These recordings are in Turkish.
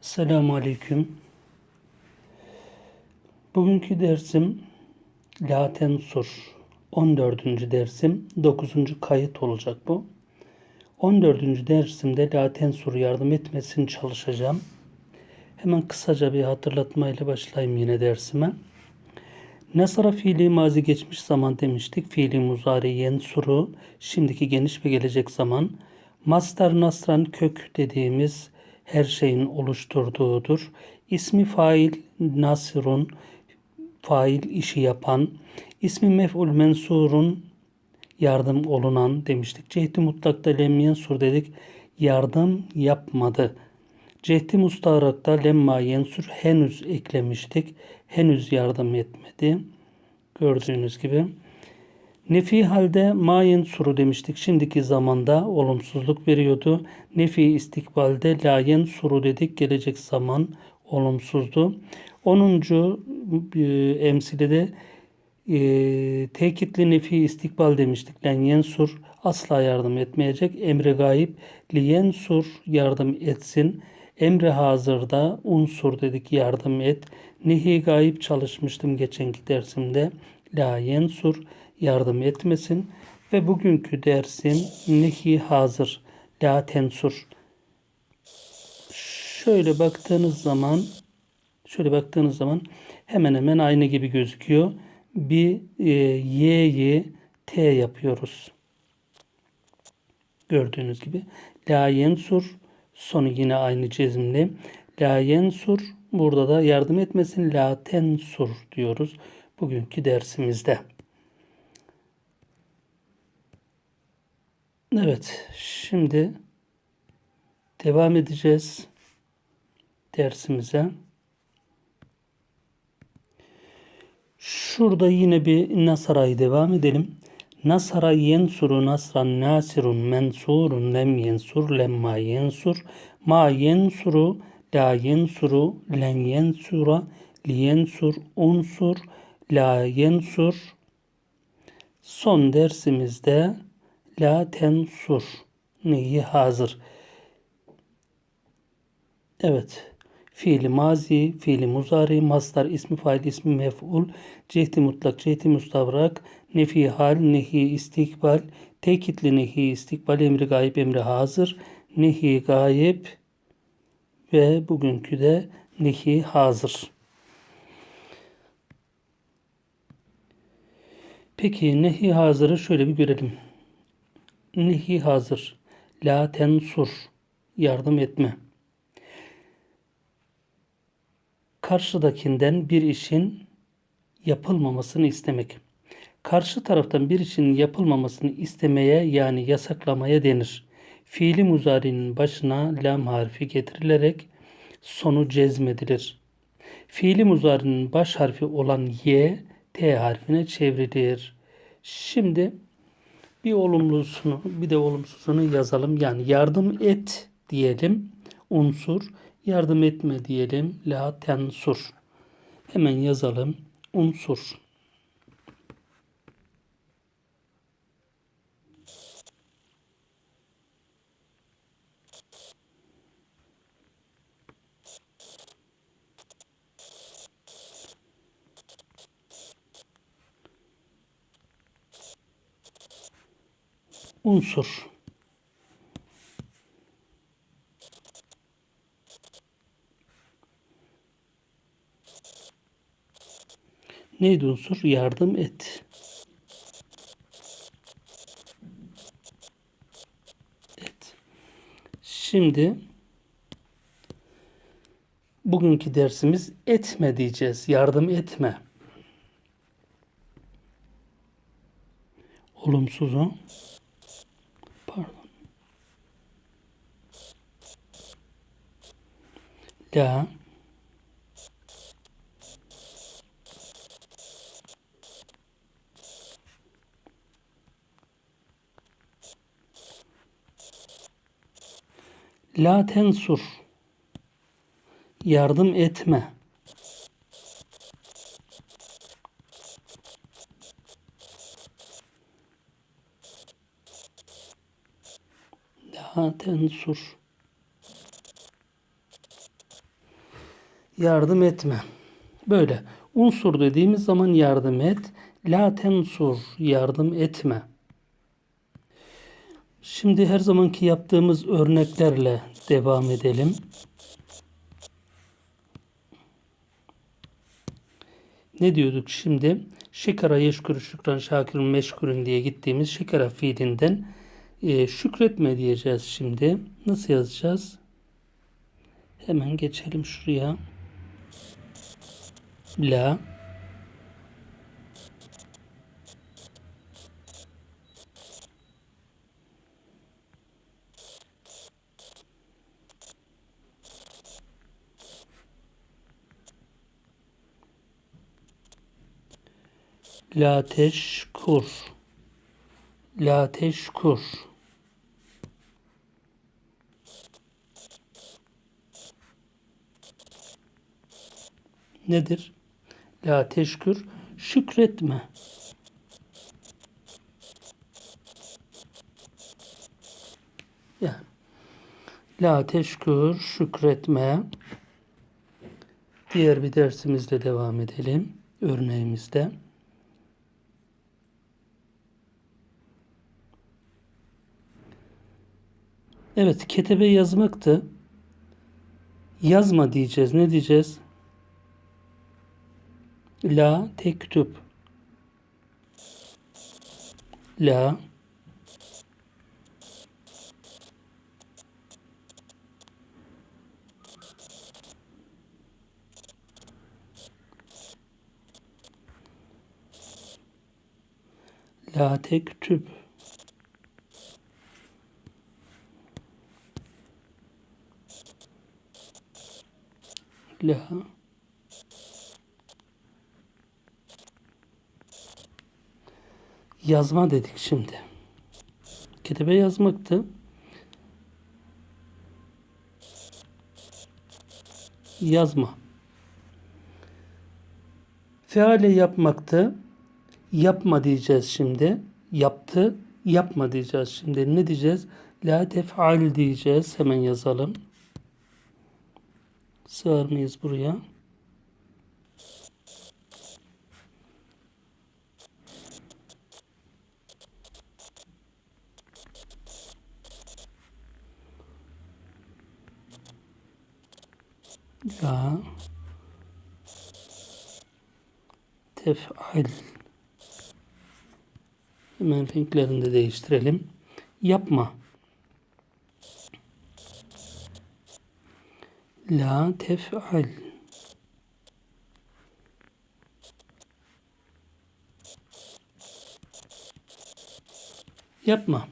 Selamun Aleyküm. Bugünkü dersim La Tensur. 14. dersim 9. kayıt olacak bu. 14. dersimde La Tensur yardım etmesini çalışacağım. Hemen kısaca bir hatırlatmayla başlayayım yine dersime. Nasara fiili mazi geçmiş zaman demiştik. Fiili muzari yensuru şimdiki geniş ve gelecek zaman. Mastar nasran kök dediğimiz her şeyin oluşturduğudur. İsmi fail nasirun fail işi yapan. İsmi mef'ul mensurun yardım olunan demiştik. Cehdi mutlakta lem yensur dedik. Yardım yapmadı. Cehdi mustarakta lemma yensur henüz eklemiştik. Henüz yardım etmedi. Gördüğünüz gibi. Nefi halde mayen suru demiştik. Şimdiki zamanda olumsuzluk veriyordu. Nefi istikbalde layen suru dedik. Gelecek zaman olumsuzdu. 10. E, emsilede e, tekitli nefi istikbal demiştik. Len yensur asla yardım etmeyecek. Emre gayip li yensur yardım etsin. Emre hazırda unsur dedik yardım et. Nehi gayip çalışmıştım geçenki dersimde. La yensur yardım etmesin. Ve bugünkü dersim nehi hazır. La tensur. Şöyle baktığınız zaman şöyle baktığınız zaman hemen hemen aynı gibi gözüküyor. Bir e, y'yi t yapıyoruz. Gördüğünüz gibi. La yensur sonu yine aynı cezimli. La yensur burada da yardım etmesin. La tensur diyoruz bugünkü dersimizde. Evet, şimdi devam edeceğiz dersimize. Şurada yine bir Nasara'yı devam edelim. Nasara yensuru nasran nasirun mensurun lem yensur lemma yensur ma yensuru la yensuru len yensura li yensur unsur la yensur son dersimizde La tensur. Neyi hazır. Evet. Fiili mazi, fiili muzari, mastar, ismi fail, ismi mef'ul, cehdi mutlak, cehdi mustavrak, nefi hal, nehi istikbal, tekitli nehi istikbal, emri gayip, emri hazır, nehi gayip ve bugünkü de nehi hazır. Peki nehi hazırı şöyle bir görelim nehi hazır. La tensur. Yardım etme. Karşıdakinden bir işin yapılmamasını istemek. Karşı taraftan bir işin yapılmamasını istemeye yani yasaklamaya denir. Fiili muzarinin başına lam harfi getirilerek sonu cezmedilir. Fiili muzarinin baş harfi olan y, t harfine çevrilir. Şimdi bir olumlusunu bir de olumsuzunu yazalım. Yani yardım et diyelim unsur. Yardım etme diyelim la tensur. Hemen yazalım unsur. Unsur. Neydi unsur? Yardım et. Et. Şimdi bugünkü dersimiz etme diyeceğiz. Yardım etme. Olumsuzu la La tensur yardım etme. La tensur yardım etme. Böyle. Unsur dediğimiz zaman yardım et. La tensur yardım etme. Şimdi her zamanki yaptığımız örneklerle devam edelim. Ne diyorduk şimdi? Şekara yeşkürü şükran şakirun meşkurun diye gittiğimiz şekara fiilinden e, şükretme diyeceğiz şimdi. Nasıl yazacağız? Hemen geçelim şuraya. La La teşkur. La teşkur. Nedir? La teşkür. Şükretme. La teşkür. Şükretme. Diğer bir dersimizle devam edelim. Örneğimizde. Evet, ketebe yazmaktı. Yazma diyeceğiz. Ne diyeceğiz? La tektüp. La La tektüp. La yazma dedik şimdi. Ketebe yazmaktı. Yazma. Feale yapmaktı. Yapma diyeceğiz şimdi. Yaptı. Yapma diyeceğiz şimdi. Ne diyeceğiz? La tef'al diyeceğiz. Hemen yazalım. Sığar mıyız buraya? La tef'al Hemen renklerini de değiştirelim. Yapma. La tef'al Yapma.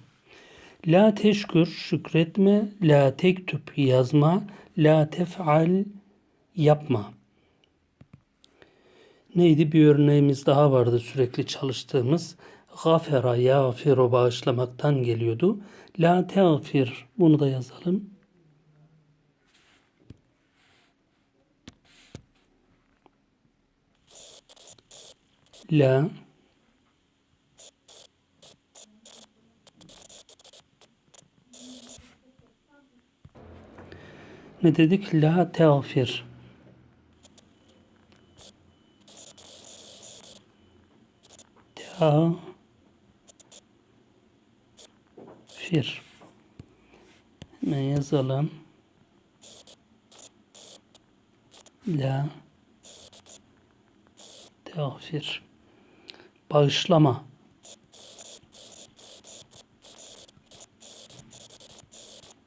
La teşkür şükretme, la tektüp yazma, la tef'al yapma. Neydi? Bir örneğimiz daha vardı sürekli çalıştığımız. Gafera yağfiru bağışlamaktan geliyordu. La teğfir. Bunu da yazalım. La ne dedik? La teğfir. Ta fir. Hemen yazalım. La teğfir. Bağışlama.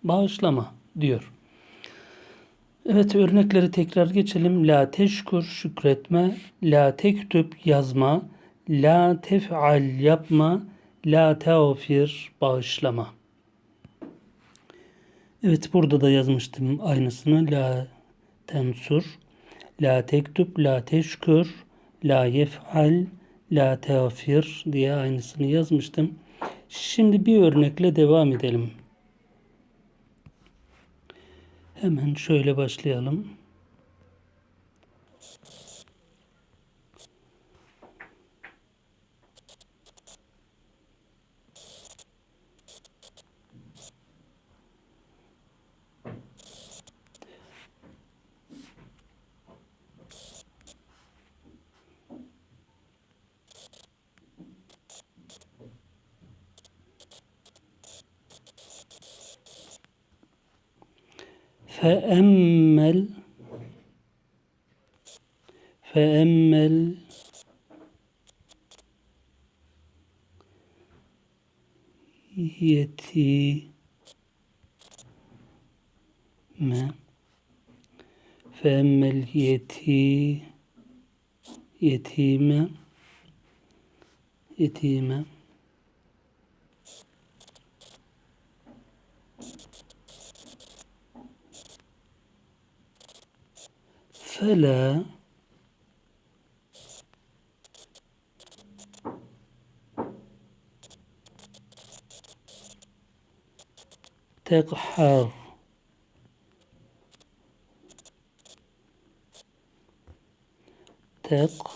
Bağışlama diyor. Evet örnekleri tekrar geçelim. La teşkur şükretme, la tektüp yazma, la tef'al yapma, la teğfir bağışlama. Evet burada da yazmıştım aynısını. La tensur, la tektüp, la teşkur, la yef'al, la teğfir diye aynısını yazmıştım. Şimdi bir örnekle devam edelim. Hemen şöyle başlayalım. Feemmel Feemmel yetime Feemmel yeti yetime yetime فلا. تقحر. تقهر.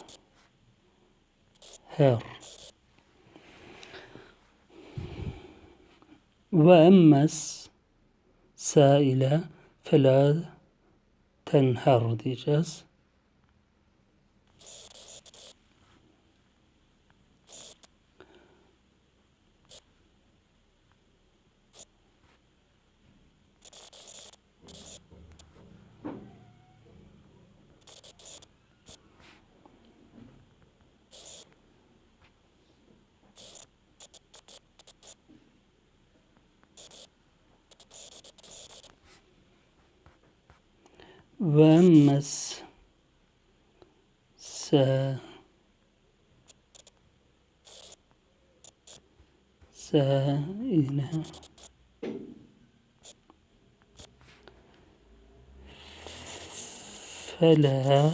وأما السائل فلا tenher diyeceğiz. ve ومسها سائنا فلا.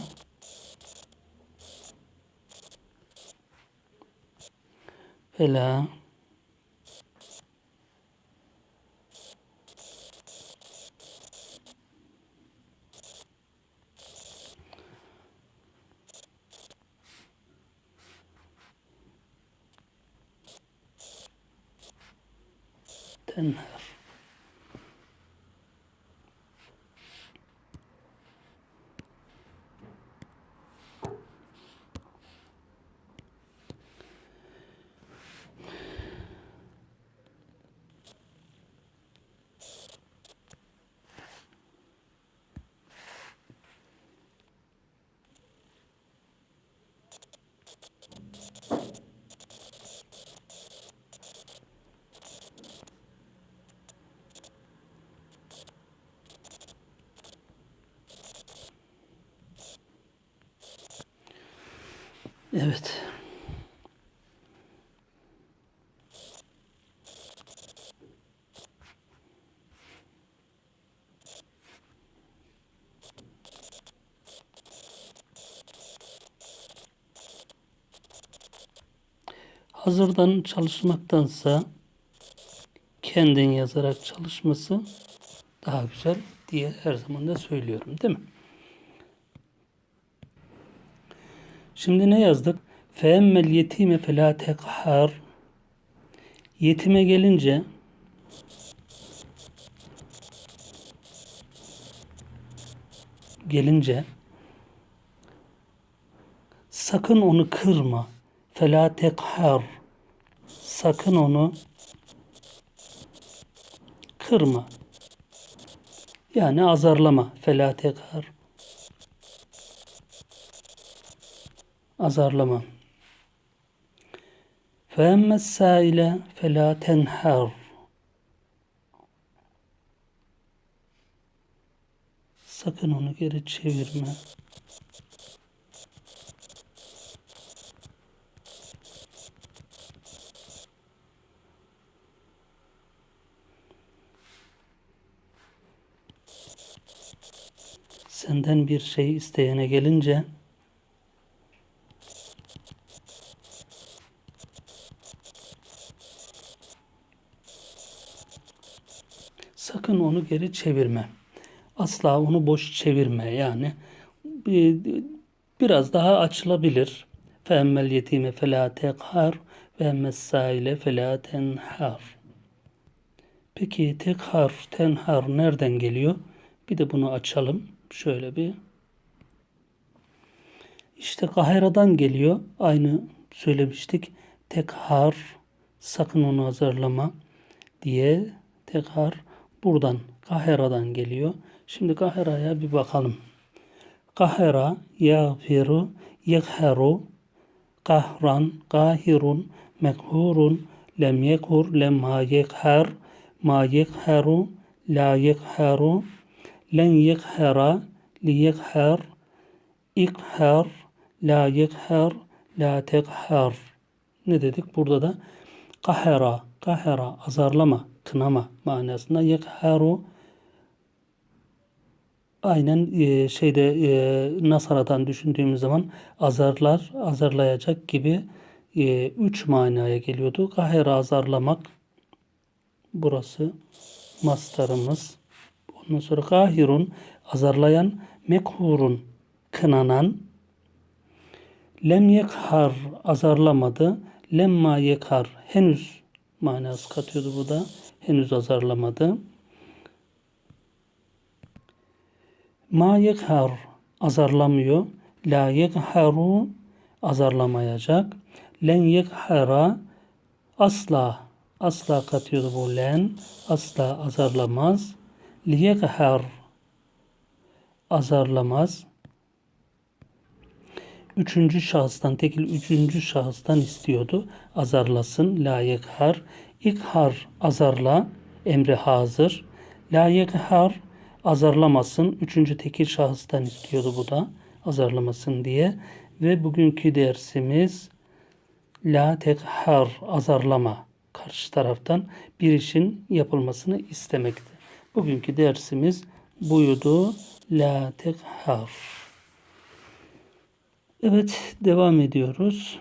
فلا. Evet. Hazırdan çalışmaktansa kendin yazarak çalışması daha güzel diye her zaman da söylüyorum değil mi? Şimdi ne yazdık? Feemmel yetime felâ tekhar Yetime gelince gelince sakın onu kırma. Felâ tekhar Sakın onu kırma. Yani azarlama. Felâ tekhar azarlama. فَاَمَّا السَّائِلَ فَلَا تَنْحَرْ Sakın onu geri çevirme. Senden bir şey isteyene gelince onu geri çevirme. Asla onu boş çevirme yani. Biraz daha açılabilir. فَاَمَّ الْيَتِيمَ فَلَا تَقْهَرْ وَاَمَّ السَّائِلَ فَلَا تَنْحَرْ Peki tekhar, tenhar nereden geliyor? Bir de bunu açalım. Şöyle bir. İşte kaheradan geliyor. Aynı söylemiştik. Tekhar, sakın onu hazırlama diye tekhar Buradan Kahera'dan geliyor. Şimdi kaheraya bir bakalım. Kahera, yağfiru, yekheru, kahran, kahirun, mekhurun, lem yekur, lem ma yekher, ma yekheru, la yekheru, len yekhera, li yekher, ikher, la yekher, la tekher. Ne dedik? Burada da kahera, kahera, azarlama, kınama manasında yekheru, aynen e, şeyde e, Nasara'dan düşündüğümüz zaman azarlar, azarlayacak gibi e, üç manaya geliyordu. Kahera azarlamak. Burası mastarımız. Ondan sonra kahirun azarlayan, mekhurun kınanan, lem yekhar azarlamadı, lemma yekhar henüz manası katıyordu bu da. Henüz azarlamadı. Ma yekhar azarlamıyor. La yekharu azarlamayacak. Len yekhara asla asla katıyordu bu len. Asla azarlamaz. Li yekhar azarlamaz. Üçüncü şahıstan, tekil üçüncü şahıstan istiyordu. Azarlasın. La yekhar. İkhar azarla. Emri hazır. La yekhar azarlamasın. Üçüncü tekil şahıstan istiyordu bu da azarlamasın diye. Ve bugünkü dersimiz la tekhar azarlama karşı taraftan bir işin yapılmasını istemekti. Bugünkü dersimiz buydu. La tekhar. Evet devam ediyoruz.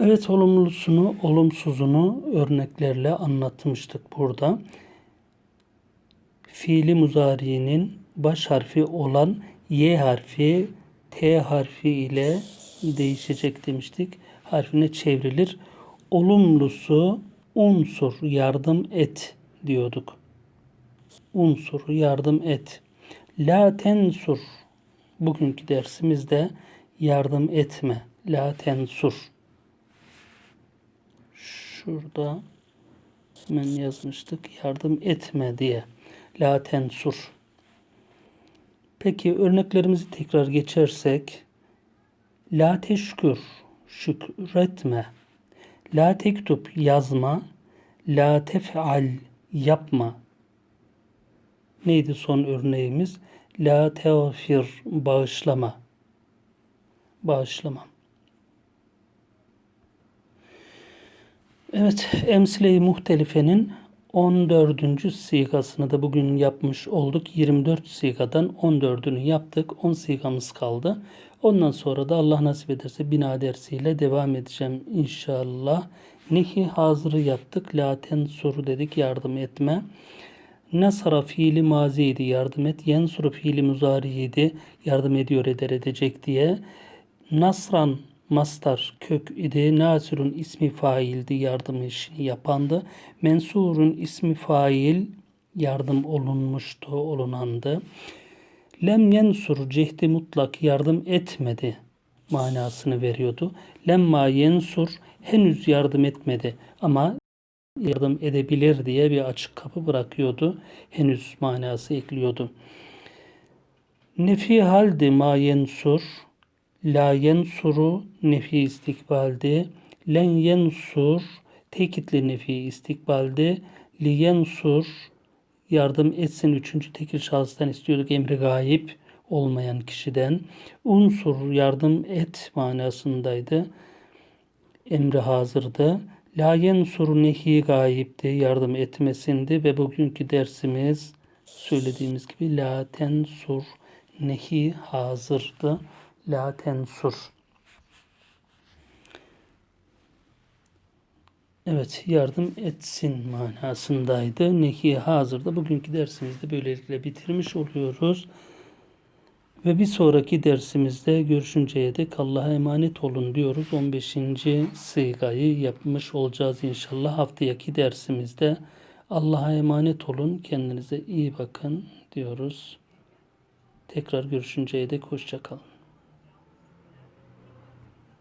Evet olumlusunu, olumsuzunu örneklerle anlatmıştık burada fiili muzari'nin baş harfi olan Y harfi T harfi ile değişecek demiştik. Harfine çevrilir. Olumlusu unsur yardım et diyorduk. Unsur yardım et. La tensur. Bugünkü dersimizde yardım etme. La tensur. Şurada hemen yazmıştık. Yardım etme diye. La tensur. Peki örneklerimizi tekrar geçersek La teşkür şükretme. La tektup yazma. La tef'al yapma. Neydi son örneğimiz? La teğfir bağışlama. Bağışlama. Evet, emsile-i muhtelifenin 14. sigasını da bugün yapmış olduk. 24 sigadan 14'ünü yaptık. 10 sigamız kaldı. Ondan sonra da Allah nasip ederse bina dersiyle devam edeceğim inşallah. Nehi hazırı yaptık. Laten soru dedik yardım etme. Nasara fiili maziydi yardım et. Yensuru fiili muzariydi yardım ediyor eder edecek diye. Nasran Mastar kök idi. Nasirun ismi faildi. Yardım işini yapandı. Mensurun ismi fail yardım olunmuştu, olunandı. Lem yensur cehdi mutlak yardım etmedi manasını veriyordu. Lemma yensur henüz yardım etmedi ama yardım edebilir diye bir açık kapı bırakıyordu. Henüz manası ekliyordu. Nefi haldi ma yensur La yensuru nefi istikbalde. Len yensur tekitli nefi istikbalde. Li yensur yardım etsin üçüncü tekil şahıstan istiyorduk emri gayip olmayan kişiden. Unsur yardım et manasındaydı. Emri hazırdı. La yensur nehi gayipti yardım etmesindi ve bugünkü dersimiz söylediğimiz gibi la tensur nehi hazırdı la tensur. Evet yardım etsin manasındaydı. Nehi hazırda bugünkü dersimizde böylelikle bitirmiş oluyoruz. Ve bir sonraki dersimizde görüşünceye dek Allah'a emanet olun diyoruz. 15. sıygayı yapmış olacağız inşallah. Haftaki dersimizde Allah'a emanet olun. Kendinize iyi bakın diyoruz. Tekrar görüşünceye dek hoşçakalın.